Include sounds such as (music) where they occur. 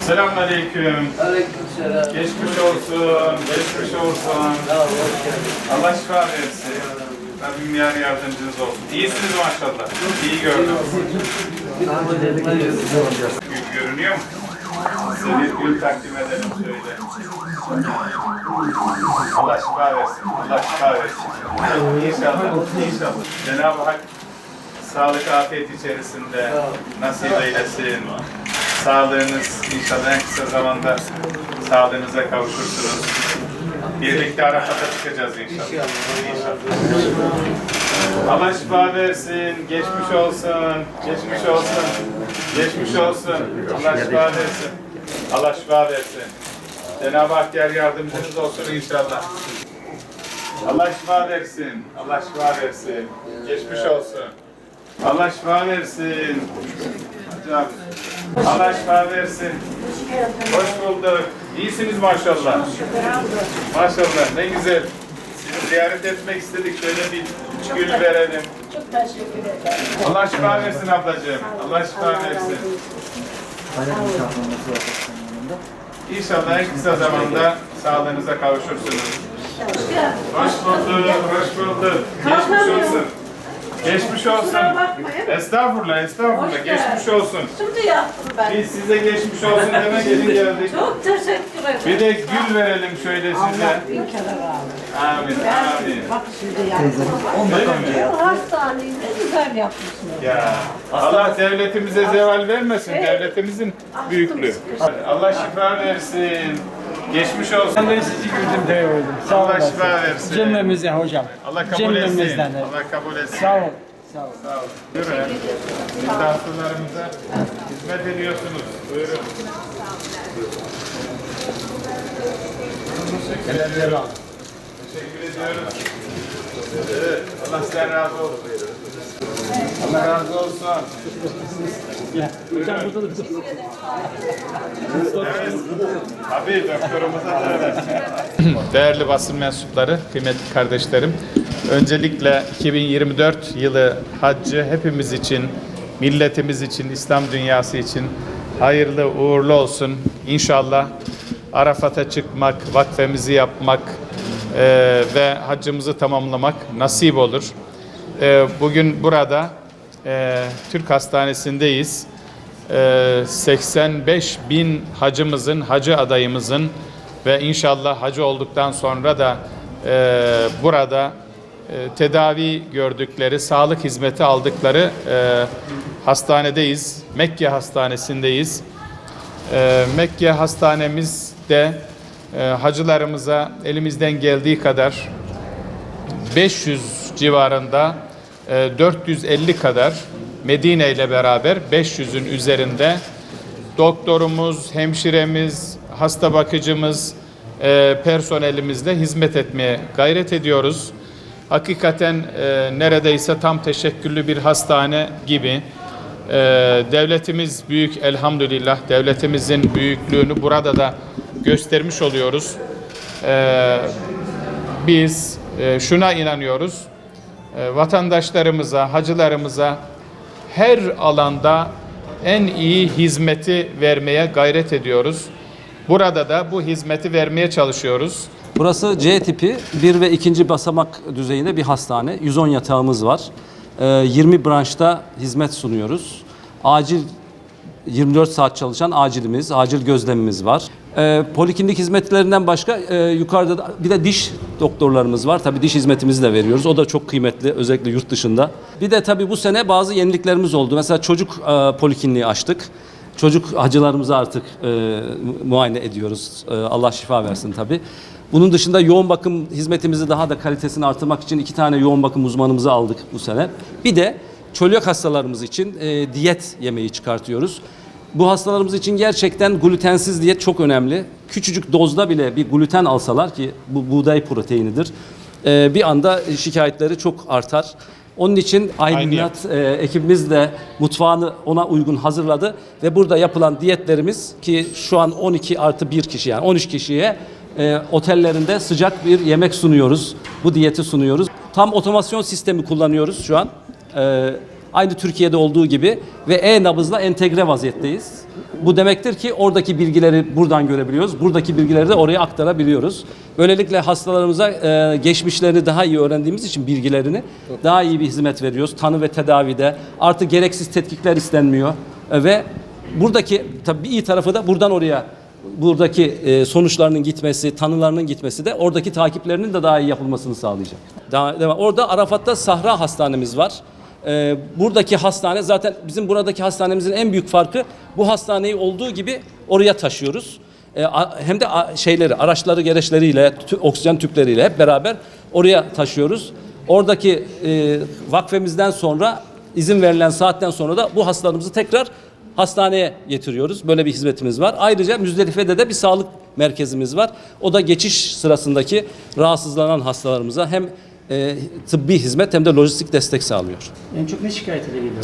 Selamünaleyküm. Aleykümselam. Geçmiş olsun, geçmiş olsun. Allah şifa versin. Rabbim yar yardımcınız olsun. İyisiniz maşallah. İyi gördüm. Görünüyor mu? Bir gül takdim edelim şöyle. Allah şifa versin. Allah şifa versin. İnşallah. İnşallah. Cenab-ı Hak sağlık, afiyet içerisinde nasip eylesin. Sağlığınız inşallah en kısa zamanda sağlığınıza kavuşursunuz. Birlikte Arafat'a çıkacağız inşallah. İnşallah. Allah şifa versin, geçmiş olsun, geçmiş olsun, geçmiş olsun. Allah şifa versin. Allah şifa versin. Cenab-ı Hak yer yardımcınız olsun inşallah. Allah şifa versin. Allah şifa versin. Geçmiş olsun. Allah şifa versin. Hacı abi. Allah şifa versin. Hoş bulduk. İyisiniz maşallah. Maşallah ne güzel. Sizi ziyaret etmek istedik. Şöyle bir gül verelim. Çok teşekkür ederim. Allah şifa versin ablacığım. Allah şifa versin. İnşallah en kısa zamanda sağlığınıza kavuşursunuz. Hoş bulduk, hoş bulduk. Geçmiş olsun. Geçmiş olsun. Estağfurullah, estağfurullah. Geçmiş olsun. Şimdi yaptım ben. Biz size geçmiş olsun demek için (laughs) geldik. Çok teşekkür. Bir de gül verelim şöyle size. bin kere razı. Amin, amin. Bak şimdi yaptım. Öyle mi? Bu hastaneyi ne güzel yapmışsınız. Ya Allah devletimize zeval vermesin. Devletimizin büyüklüğü. Allah şifa versin. Geçmiş olsun. Ben sizi gördüm de öyle. Sağ Allah olasın. şifa versin. Cümlemizden hocam. Allah kabul etsin. Cümlemizden de. Allah kabul etsin. Sağ ol. Sağ ol. Sağ olun. Buyurun. Siz de hastalarımıza hizmet ediyorsunuz. Buyurun. Teşekkür ediyoruz. Evet, Allah sizden razı olsun. Allah razı olsun. Hocam burada da Evet. Tabii doktorumuza da. Değerli basın mensupları, kıymetli kardeşlerim. Öncelikle 2024 yılı haccı hepimiz için, milletimiz için, İslam dünyası için hayırlı uğurlu olsun. İnşallah Arafat'a çıkmak, vakfemizi yapmak eee, ve haccımızı tamamlamak nasip olur. Eee, bugün burada eee, Türk Hastanesi'ndeyiz. Ee, 85 bin hacımızın, hacı adayımızın ve inşallah hacı olduktan sonra da e, burada e, tedavi gördükleri, sağlık hizmeti aldıkları e, hastanedeyiz. Mekke Hastanesi'ndeyiz. E, Mekke Hastanemizde e, hacılarımıza elimizden geldiği kadar 500 civarında e, 450 kadar Medine ile beraber 500'ün üzerinde doktorumuz, hemşiremiz, hasta bakıcımız, e, personelimizle hizmet etmeye gayret ediyoruz. Hakikaten e, neredeyse tam teşekküllü bir hastane gibi. E, devletimiz büyük elhamdülillah. Devletimizin büyüklüğünü burada da göstermiş oluyoruz. E, biz e, şuna inanıyoruz. E, vatandaşlarımıza, hacılarımıza her alanda en iyi hizmeti vermeye gayret ediyoruz. Burada da bu hizmeti vermeye çalışıyoruz. Burası C tipi 1 ve 2. basamak düzeyinde bir hastane. 110 yatağımız var. Ee, 20 branşta hizmet sunuyoruz. Acil 24 saat çalışan acilimiz, acil gözlemimiz var. Ee, poliklinik hizmetlerinden başka e, yukarıda da bir de diş doktorlarımız var. Tabii diş hizmetimizi de veriyoruz. O da çok kıymetli özellikle yurt dışında. Bir de tabii bu sene bazı yeniliklerimiz oldu. Mesela çocuk e, polikliniği açtık. Çocuk hacılarımızı artık e, muayene ediyoruz. E, Allah şifa versin tabii. Bunun dışında yoğun bakım hizmetimizi daha da kalitesini artırmak için iki tane yoğun bakım uzmanımızı aldık bu sene. Bir de çölyak hastalarımız için e, diyet yemeği çıkartıyoruz. Bu hastalarımız için gerçekten glutensiz diyet çok önemli. Küçücük dozda bile bir gluten alsalar ki bu buğday proteinidir. e, bir anda şikayetleri çok artar. Onun için Ayniyat e, ekibimiz de mutfağını ona uygun hazırladı ve burada yapılan diyetlerimiz ki şu an 12 artı 1 kişi yani 13 kişiye e, otellerinde sıcak bir yemek sunuyoruz. Bu diyeti sunuyoruz. Tam otomasyon sistemi kullanıyoruz şu an. E, aynı Türkiye'de olduğu gibi ve e-nabızla entegre vaziyetteyiz. Bu demektir ki oradaki bilgileri buradan görebiliyoruz. Buradaki bilgileri de oraya aktarabiliyoruz. Böylelikle hastalarımıza e, geçmişlerini daha iyi öğrendiğimiz için bilgilerini daha iyi bir hizmet veriyoruz. Tanı ve tedavide artık gereksiz tetkikler istenmiyor E, ve buradaki tabii iyi tarafı da buradan oraya buradaki e, sonuçlarının gitmesi, tanılarının gitmesi de oradaki takiplerinin de daha iyi yapılmasını sağlayacak. Daha. Orada Arafat'ta Sahra Hastanemiz var. E, buradaki hastane zaten bizim buradaki hastanemizin en büyük farkı bu hastaneyi olduğu gibi oraya taşıyoruz. E, a- hem de a- şeyleri, araçları, gereçleriyle, tü- oksijen tüpleriyle hep beraber oraya taşıyoruz. Oradaki e, vakfemizden sonra izin verilen saatten sonra da bu hastalarımızı tekrar hastaneye getiriyoruz. Böyle bir hizmetimiz var. Ayrıca Müzdelife'de de bir sağlık merkezimiz var. O da geçiş sırasındaki rahatsızlanan hastalarımıza hem e, tıbbi hizmet hem de lojistik destek sağlıyor. En çok ne şikayet geliyor?